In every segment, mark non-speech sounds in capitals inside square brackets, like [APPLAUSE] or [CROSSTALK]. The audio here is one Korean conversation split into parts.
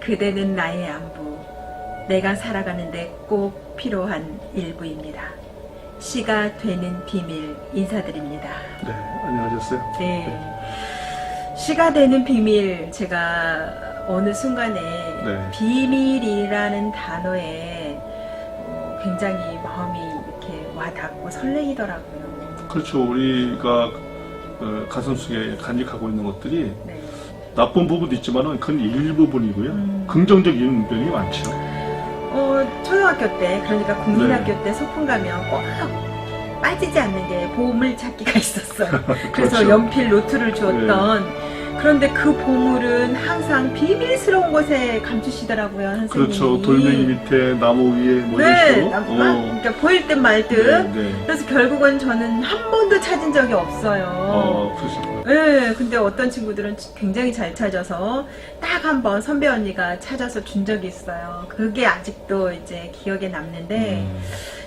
그대는 나의 안부, 내가 살아가는데 꼭 필요한 일부입니다. 시가 되는 비밀 인사드립니다. 네, 안녕하셨어요. 네. 시가 되는 비밀, 제가 어느 순간에 네. 비밀이라는 단어에 어, 굉장히 마음이 이렇게 와닿고 설레이더라고요. 그렇죠. 우리가 어, 가슴속에 간직하고 있는 것들이 네. 나쁜 부분도 있지만은 그건 일부분이고요. 음. 긍정적인 면이 많죠. 어, 초등학교 때, 그러니까 국민학교 네. 때 소풍 가면 꼭 빠지지 않는 게 보물 찾기가 [LAUGHS] 있었어요. 그래서 그렇죠. 연필 노트를 주었던 그런데 그 보물은 항상 비밀스러운 곳에 감추시더라고요, 선생님이. 그렇죠. 돌멩이 밑에 나무 위에 뭐 네, 이런 나- 식으로. 막 어. 그러니까 보일 듯 말 듯. 네, 네. 그래서 결국은 저는 한 번도 찾은 적이 없어요. 어, 그렇죠. 네, 근데 어떤 친구들은 굉장히 잘 찾아서 딱 한번 선배 언니가 찾아서 준 적이 있어요. 그게 아직도 이제 기억에 남는데 음,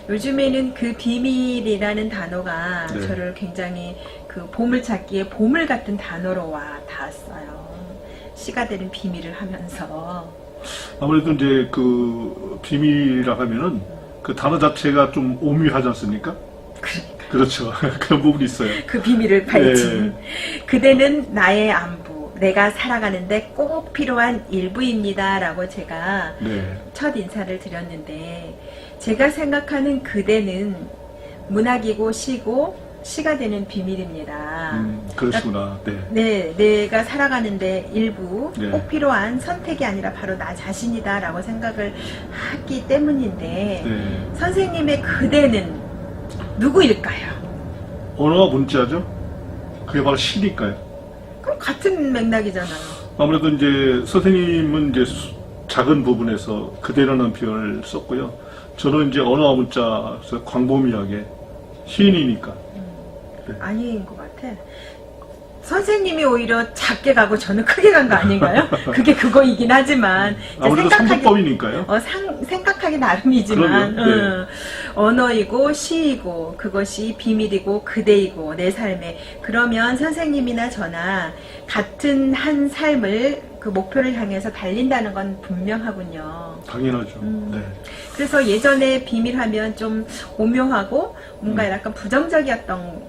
요즘에는 그 비밀이라는 단어가 네. 저를 굉장히 그 보물찾기의 보물 같은 단어로 와 닿았어요. 시가 되는 비밀을 하면서 아무래도 이제 그 비밀이라 하면은 그 단어 자체가 좀 오묘하지 않습니까? 그러니까 그렇죠. [LAUGHS] 그런 부분이 있어요. 그 비밀을 파헤친 네. 그대는 나의 안부 내가 살아가는데 꼭 필요한 일부입니다라고 제가 네. 첫 인사를 드렸는데 제가 생각하는 그대는 문학이고 시고 시가 되는 비밀입니다. 음, 그러시구나. 네. 네, 내가 살아가는데 일부 네. 꼭 필요한 선택이 아니라 바로 나 자신이다라고 생각을 하기 때문인데 네. 선생님의 그대는 누구일까요? 언어가 문자죠? 그게 바로 시니까요. 그럼 같은 맥락이잖아요. 아무래도 이제 선생님은 이제 수- 작은 부분에서 그대라는 표현을 썼고요. 저는 이제 언어와 문자에서 광범위하게 시인이니까. 아닌 것 같아. 선생님이 오히려 작게 가고 저는 크게 간 거 아닌가요? [LAUGHS] 그게 그거이긴 하지만 이제 아무래도 생각하기 상도법이니까요. 어, 상, 생각하기 나름이지만. 네. 응. 언어이고 시이고 그것이 비밀이고 그대이고 내 삶에 그러면 선생님이나 저나 같은 한 삶을 그 목표를 향해서 달린다는 건 분명하군요. 당연하죠. 음. 네. 그래서 예전에 비밀하면 좀 오묘하고 뭔가 음. 약간 부정적이었던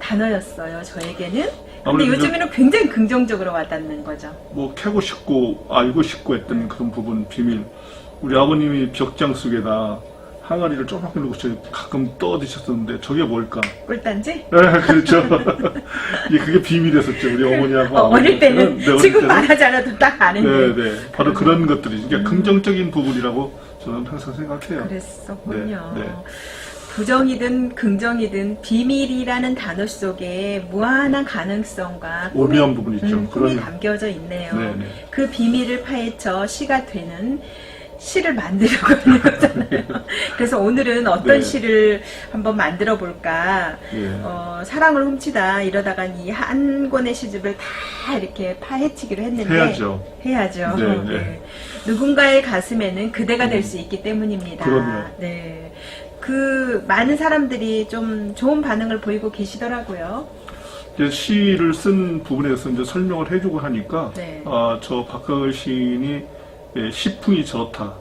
단어였어요 저에게는. 근데 요즘에는 굉장히 긍정적으로 와닿는 거죠. 뭐 캐고 싶고 알고 싶고 했던 그런 부분 비밀. 우리 아버님이 벽장 속에다 항아리를 조그맣게 놓고 저희 가끔 떠 드셨었는데 저게 뭘까? 꿀단지? 네, 그렇죠. 예, 그게 비밀이었었죠. 우리 어머니하고 어, 어릴. 때는 네, 어릴 지금 때는. 말하지 않아도 딱 아는데. 네, 네. 바로 그런 것들이 그러니까 긍정적인 부분이라고 저는 항상 생각해요. 그랬었군요. 네, 네. 부정이든 긍정이든 비밀이라는 단어 속에 무한한 가능성과 꿈이, 오묘한 부분이 있죠. 음, 꿈이 그러면. 담겨져 있네요. 네, 네. 그 비밀을 파헤쳐 시가 되는 시를 만들려고 하는 거잖아요. [LAUGHS] 그래서 오늘은 어떤 네. 시를 한번 만들어 볼까. 예. 어, 사랑을 훔치다 이러다가 이 한 권의 시집을 다 이렇게 파헤치기로 했는데 해야죠. 해야죠. 네, 네. 네. 누군가의 가슴에는 그대가 될 수 있기 때문입니다. 그럼요. 네. 그 많은 사람들이 좀 좋은 반응을 보이고 계시더라고요. 이제 시를 쓴 부분에서 이제 설명을 해주고 하니까 네. 아, 저 박강을 시인이 예, 시풍이 저렇다.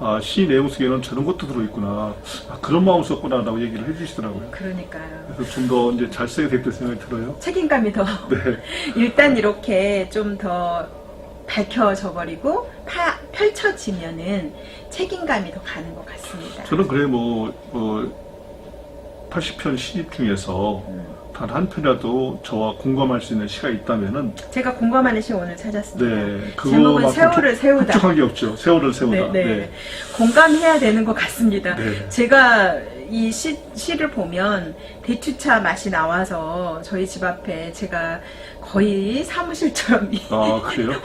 아, 시 내용 속에는 저런 것도 들어있구나. 아, 그런 마음 썼구나 라고 얘기를 해주시더라고요. 그러니까요. 그래서 좀 더 이제 잘 쓰게 됐다 생각이 들어요. 책임감이 더 네. [LAUGHS] 일단 이렇게 좀 더 밝혀져 버리고 파, 펼쳐지면은 책임감이 더 가는 것 같습니다. 저는 그래 뭐, 뭐 80편 시 중에서 음. 단 한 편이라도 저와 공감할 수 있는 시가 있다면은 제가 공감하는 시 오늘 찾았습니다. 네 제목은 세월을 세우다. 흡족한 게 없죠. 세월을 세우다. 네, 네. 공감해야 되는 것 같습니다. 네. 제가 이 시, 시를 보면 대추차 맛이 나와서 저희 집 앞에 제가 거의 사무실처럼 [LAUGHS] 아?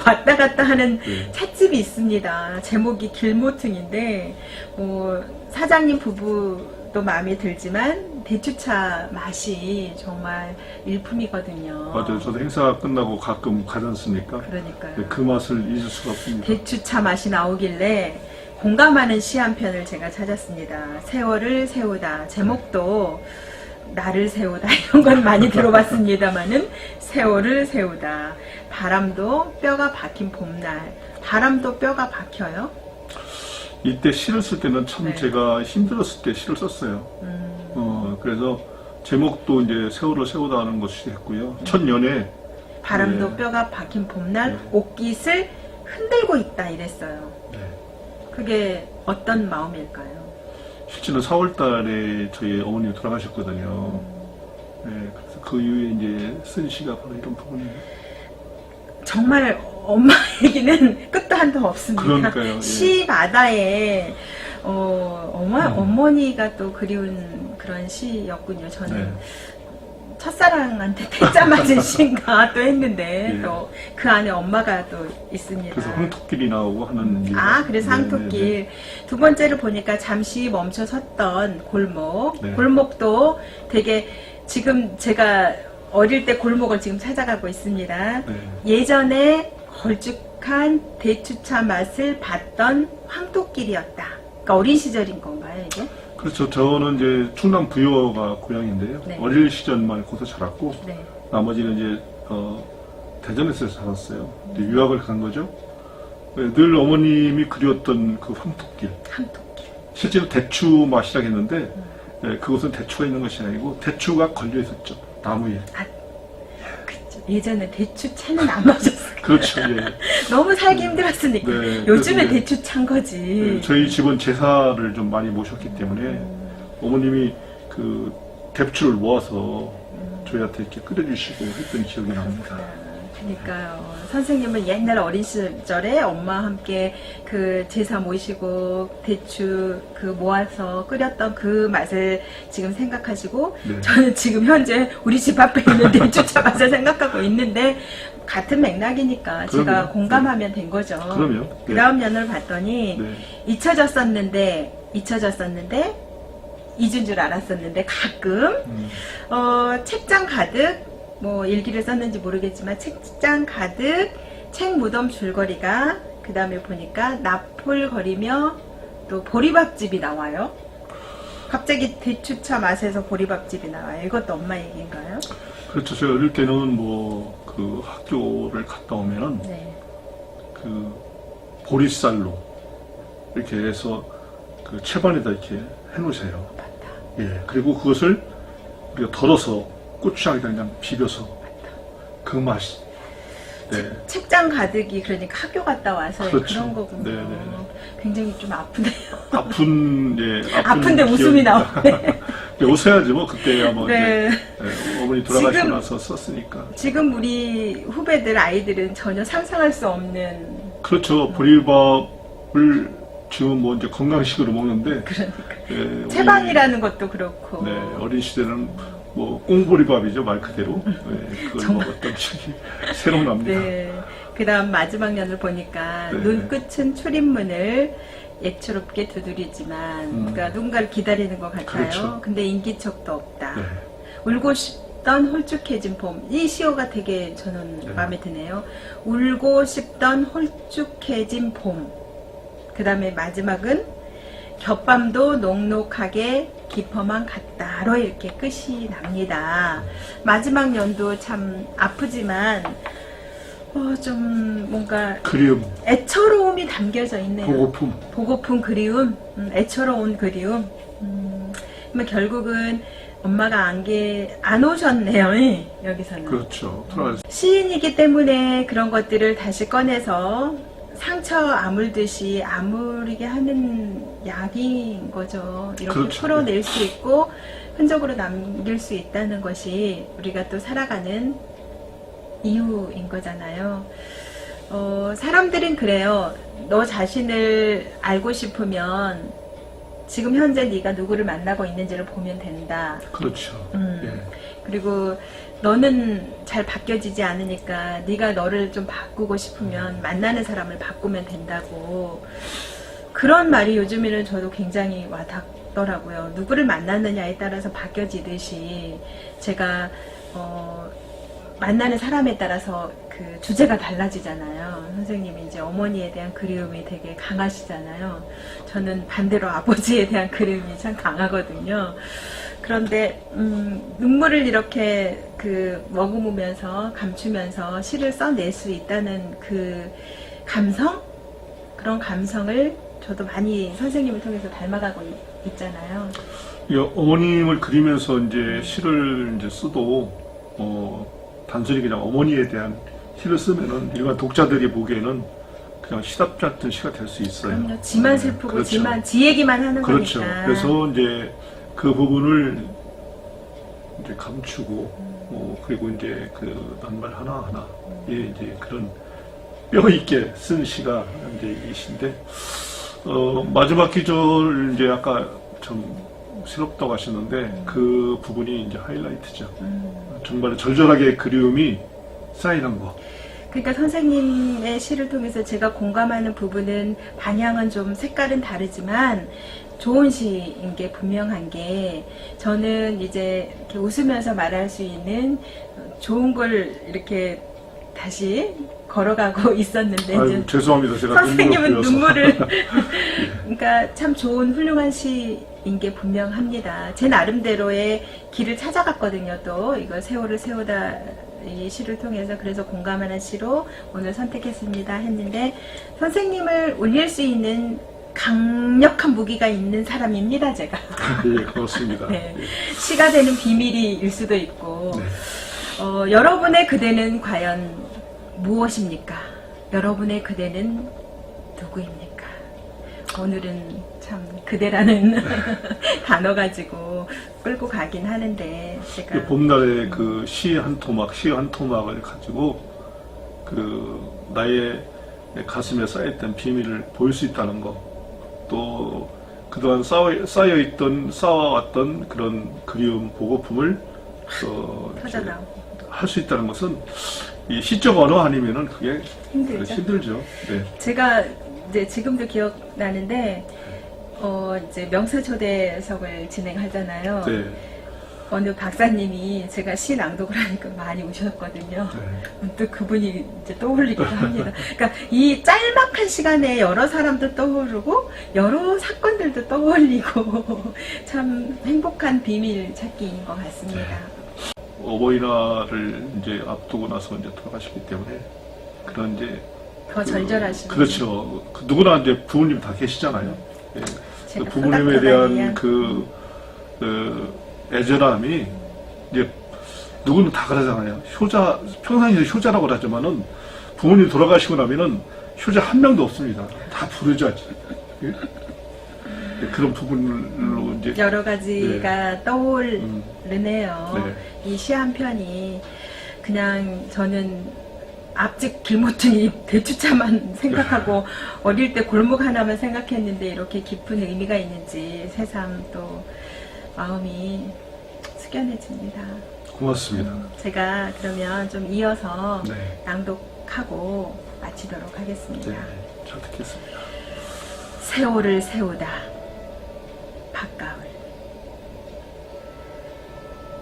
왔다 갔다 하는 네. 찻집이 있습니다. 제목이 길모퉁인데 뭐 사장님 부부도 마음에 들지만 대추차 맛이 정말 일품이거든요. 맞아요. 저도 행사 끝나고 가끔 가지 않습니까? 그러니까요. 네, 그 맛을 잊을 수가 없습니다. 대추차 맛이 나오길래 공감하는 시 한 편을 제가 찾았습니다. 세월을 세우다. 제목도 나를 세우다 이런 건 많이 들어봤습니다만은 [LAUGHS] 세월을 세우다. 바람도 뼈가 박힌 봄날. 바람도 뼈가 박혀요. 이때 시를 쓸 때는 참 네. 제가 힘들었을 때 시를 썼어요. 음, 어, 그래서 제목도 이제 세월을 세우다 하는 것이 했고요. 첫 연애, 바람도 네. 뼈가 박힌 봄날 네. 옷깃을 흔들고 있다 이랬어요. 네. 그게 어떤 마음일까요? 실제는 4월 달에 저희 어머님이 돌아가셨거든요. 네, 그래서 그 이후에 이제 쓴 시가 바로 이런 부분이에요. 정말 엄마 얘기는 [LAUGHS] 끝도 한도 없습니다. 그러니까요, 예. 시마다에 어, 엄마, 음. 어머니가 또 그리운 그런 시였군요. 저는 네. 첫사랑한테 태자 맞은 [LAUGHS] 시인가 또 했는데 예. 또그 안에 엄마가 또 있습니다. 그래서 황토끼리 나오고 하는 이유가- 아, 그래서 네. 네, 네. 두 번째를 보니까 잠시 멈춰 섰던 골목. 네. 골목도 되게 지금 제가 어릴 때 골목을 지금 찾아가고 있습니다. 네. 예전에 걸쭉한 대추차 맛을 봤던 황토길이었다. 그러니까 어린 시절인 건가요, 이게? 그렇죠. 저는 이제 충남 부여가 고향인데요. 네. 어릴 시절만 거기서 자랐고 네. 나머지는 이제 어, 대전에서 살았어요. 이제 유학을 간 거죠. 네, 늘 어머님이 그리웠던 그 황토길. 황토길. 실제로 대추 맛이라고 했는데 네, 그것은 대추가 있는 것이 아니고 대추가 걸려 있었죠. 나무에. 그쵸. 예전에 대추 차는 안 맞았어요. 그렇죠. 예. [LAUGHS] 너무 살기 힘들었으니까. 네, 요즘에 그래서 이제- 대추 찬 거지. 네, 저희 집은 제사를 좀 많이 모셨기 때문에 어머님이 그 대추를 모아서 저희한테 이렇게 끓여주시고 했던 기억이 납니다. 그러니까요. 선생님은 옛날 어린 시절에 엄마와 함께 그 제사 모시고 대추 그 모아서 끓였던 그 맛을 지금 생각하시고 네. 저는 지금 현재 우리 집 앞에 있는 [LAUGHS] 대추차 맛을 생각하고 있는데 같은 맥락이니까 제가 그럼요. 공감하면 된 거죠. 그럼요. 그 네. 다음 년을 봤더니 네. 잊혀졌었는데 잊혀졌었는데 잊은 줄 알았었는데 가끔 음, 어, 책장 가득 뭐 일기를 썼는지 모르겠지만 책장 가득 책 무덤 줄거리가 그 다음에 보니까 나풀거리며 또 보리밥집이 나와요. 갑자기 대추차 맛에서 보리밥집이 나와요. 이것도 엄마 얘기인가요? 그렇죠. 제가 어릴 때는 뭐 그 학교를 갔다 오면은 네. 그 보리쌀로 이렇게 해서 그 채반에다 이렇게 해놓으세요. 맞다. 예. 그리고 그것을 우리가 덜어서 고추장에다 그냥 비벼서 그 맛이. 네. 책장 가득이 그러니까 학교 갔다 와서 그렇죠. 그런 거군요. 네, 네. 굉장히 좀 아프네요. 아픈 예. 아픈 아픈데 웃음이. 나오네. 예, [LAUGHS] 웃어야지 뭐 그때야 뭐 네. 이제 예, 어머니 돌아가시고 지금- 나서 썼으니까. 지금 우리 후배들 아이들은 전혀 상상할 수 없는 그렇죠. 보리밥을 지금 뭐 이제 건강식으로 먹는데 그러니까 예, 우리- 채방이라는 것도 그렇고 네, 어린 시대는 뭐 꽁보리밥이죠 말 그대로 네, 그걸. 먹었던 기억이 [LAUGHS] 새록납니다. 네. 그다음 마지막 년을 보니까 네. 눈끝은 출입문을 예초롭게 두드리지만 음. 그러니까 누군가를 기다리는 것 같아요. 그렇죠. 근데 인기척도 없다. 네. 울고 싶던 홀쭉해진 봄. 이 시어가 되게 저는 네. 마음에 드네요. 울고 싶던 홀쭉해진 봄. 그 다음에 마지막은 겹밤도 녹록하게 깊어만 갔다로 이렇게 끝이 납니다. 마지막 연도 참 아프지만 어, 좀 뭔가 그리움, 애처로움이 담겨져 있네요. 보고품. 보고픈 그리움, 음, 애처로운 그리움. 음, 그러면 결국은 엄마가 안, 게, 안 오셨네요, 예, 여기서는. 그렇죠. 돌아가셨 시인이기 때문에 그런 것들을 다시 꺼내서 상처 아물듯이 아무리게 하는 약인 거죠. 이렇게 그렇죠. 풀어낼 수 있고 흔적으로 남길 수 있다는 것이 우리가 또 살아가는 이유인 거잖아요. 어, 사람들은 그래요. 너 자신을 알고 싶으면 지금 현재 네가 누구를 만나고 있는지를 보면 된다. 그렇죠. 음. 예. 그리고 너는 잘 바뀌어지지 않으니까 네가 너를 좀 바꾸고 싶으면 만나는 사람을 바꾸면 된다고 그런 말이 요즘에는 저도 굉장히 와닿더라고요. 누구를 만났느냐에 따라서 바뀌어지듯이 제가 어, 만나는 사람에 따라서 그 주제가 달라지잖아요. 선생님이 이제 어머니에 대한 그리움이 되게 강하시잖아요. 저는 반대로 아버지에 대한 그리움이 참 강하거든요. 그런데 음, 눈물을 이렇게 그 머금으면서 감추면서 시를 써낼 수 있다는 그 감성 그런 감성을 저도 많이 선생님을 통해서 닮아가고 있- 있잖아요. 이 어머님을 그리면서 이제 시를 이제 써도 어, 단순히 그냥 어머니에 대한 시를 쓰면은 일반 독자들이 보기에는 그냥 시답지 않던 시가 될 수 있어요. 그럼요. 지만 네, 슬프고 그렇죠. 지만 지 얘기만 하는 그렇죠. 거니까. 그래서 이제 그 부분을 이제 감추고 어, 그리고 이제 그 낱말 하나 하나 예 이제 그런 뼈 있게 쓴 시가 이제 이 시인데 어, 마지막 기절 이제 아까 좀 새롭다고 하셨는데 그 부분이 이제 하이라이트죠. 음. 정말 절절하게 그리움이 쌓이는 거. 그러니까 선생님의 시를 통해서 제가 공감하는 부분은 방향은 좀 색깔은 다르지만 좋은 시인 게 분명한 게 저는 이제 이렇게 웃으면서 말할 수 있는 좋은 걸 이렇게 다시 걸어가고 [LAUGHS] 있었는데 아유, 죄송합니다. 제가 선생님은 눈물을 [LAUGHS] 그러니까 참 좋은 훌륭한 시인 게 분명합니다. 제 나름대로의 길을 찾아갔거든요. 또 이거 세월을 세우다 이 시를 통해서 그래서 공감하는 시로 오늘 선택했습니다 했는데 선생님을 올릴 수 있는 강력한 무기가 있는 사람입니다. 제가 예, 고맙습니다. [LAUGHS] 네. 시가 되는 비밀이 일 수도 있고 네. 어, 여러분의 그대는 과연 무엇입니까? 여러분의 그대는 누구입니까? 오늘은 참 그대라는 [LAUGHS] 단어 가지고 끌고 가긴 하는데 제가 그 봄날에 그 시 한 토막, 시 한 토막을 가지고 그 나의 가슴에 쌓여있던 비밀을 보일 수 있다는 거, 또 그동안 쌓여, 쌓여있던, 쌓아왔던 그런 그리움, 보고품을 어, 터져나오고 할수 있다는 것은 이 시적 언어 아니면은 그게 힘들죠. 힘들죠. 네. 제가 이제 지금도 기억나는데 어 이제 명사 초대석을 진행하잖아요. 네. 어느 박사님이 제가 시 낭독을 하니까 많이 우셨거든요. 네. 문득 그분이 이제 떠올리기도 합니다. 그러니까 이 짤막한 시간에 여러 사람도 떠오르고 여러 사건들도 떠올리고 [LAUGHS] 참 행복한 비밀 찾기인 것 같습니다. 어버이날을 이제 앞두고 나서 이제 돌아가시기 때문에 그런 이제 더 절절하시고 그렇죠. 그 누구나 이제 부모님 다 계시잖아요. 예. 그 제가 부모님에. 대한 그, 그 애절함이 이제 누구는 다 그러잖아요. 효자 평상시에 효자라고 하지만은 부모님 돌아가시고 나면은 효자 한 명도 없습니다. 다 부르자지. 예? 예, 그런 부분으로 이제 여러 가지가 떠오르네요. 네. 이시 한 편이 그냥 저는 앞집 길모퉁이 대추차만 [LAUGHS] 생각하고 어릴 때 골목 하나만 생각했는데 이렇게 깊은 의미가 있는지 새삼 또 마음이 숙연해집니다. 고맙습니다. 제가 그러면 좀 이어서 네. 낭독하고 마치도록 하겠습니다. 네. 잘 듣겠습니다. 세월을 세우다 밭가을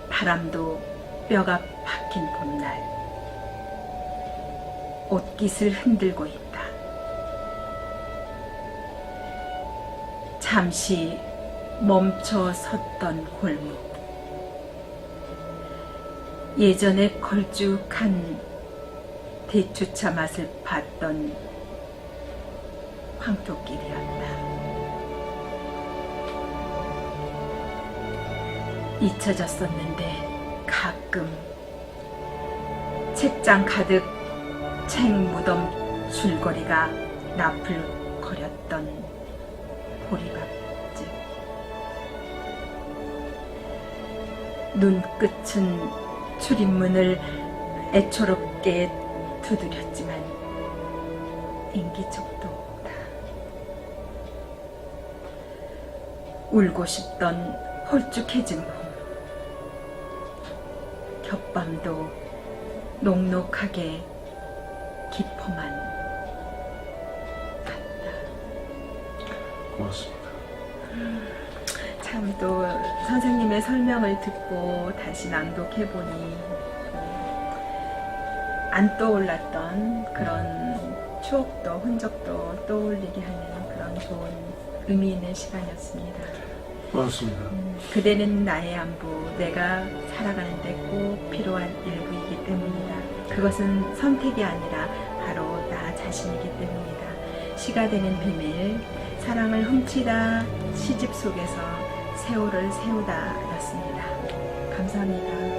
바람도 뼈가 박힌 봄날 옷깃을 흔들고 있다 잠시 멈춰 섰던 골목 예전에 걸쭉한 대추차 맛을 봤던 황토길이었다. 잊혀졌었는데 가끔 책장 가득 책 무덤 줄거리가 나풀거렸던 보리밥 눈끝은 출입문을 애초롭게 두드렸지만 인기척도 없다. 울고 싶던 홀쭉해진 봄. 겹밤도 녹록하게 깊어만 참 또 선생님의 설명을 듣고 다시 낭독해 보니 안 떠올랐던 그런 추억도 흔적도 떠올리게 하는 그런 좋은 의미 있는 시간이었습니다. 고맙습니다. 그대는 나의 안부, 내가 살아가는데 꼭 필요한 일부이기 때문이다. 그것은 선택이 아니라 바로 나 자신이기 때문이다. 시가 되는 비밀, 사랑을 훔치다, 시집 속에서 세월을 세우다 였습니다. 감사합니다.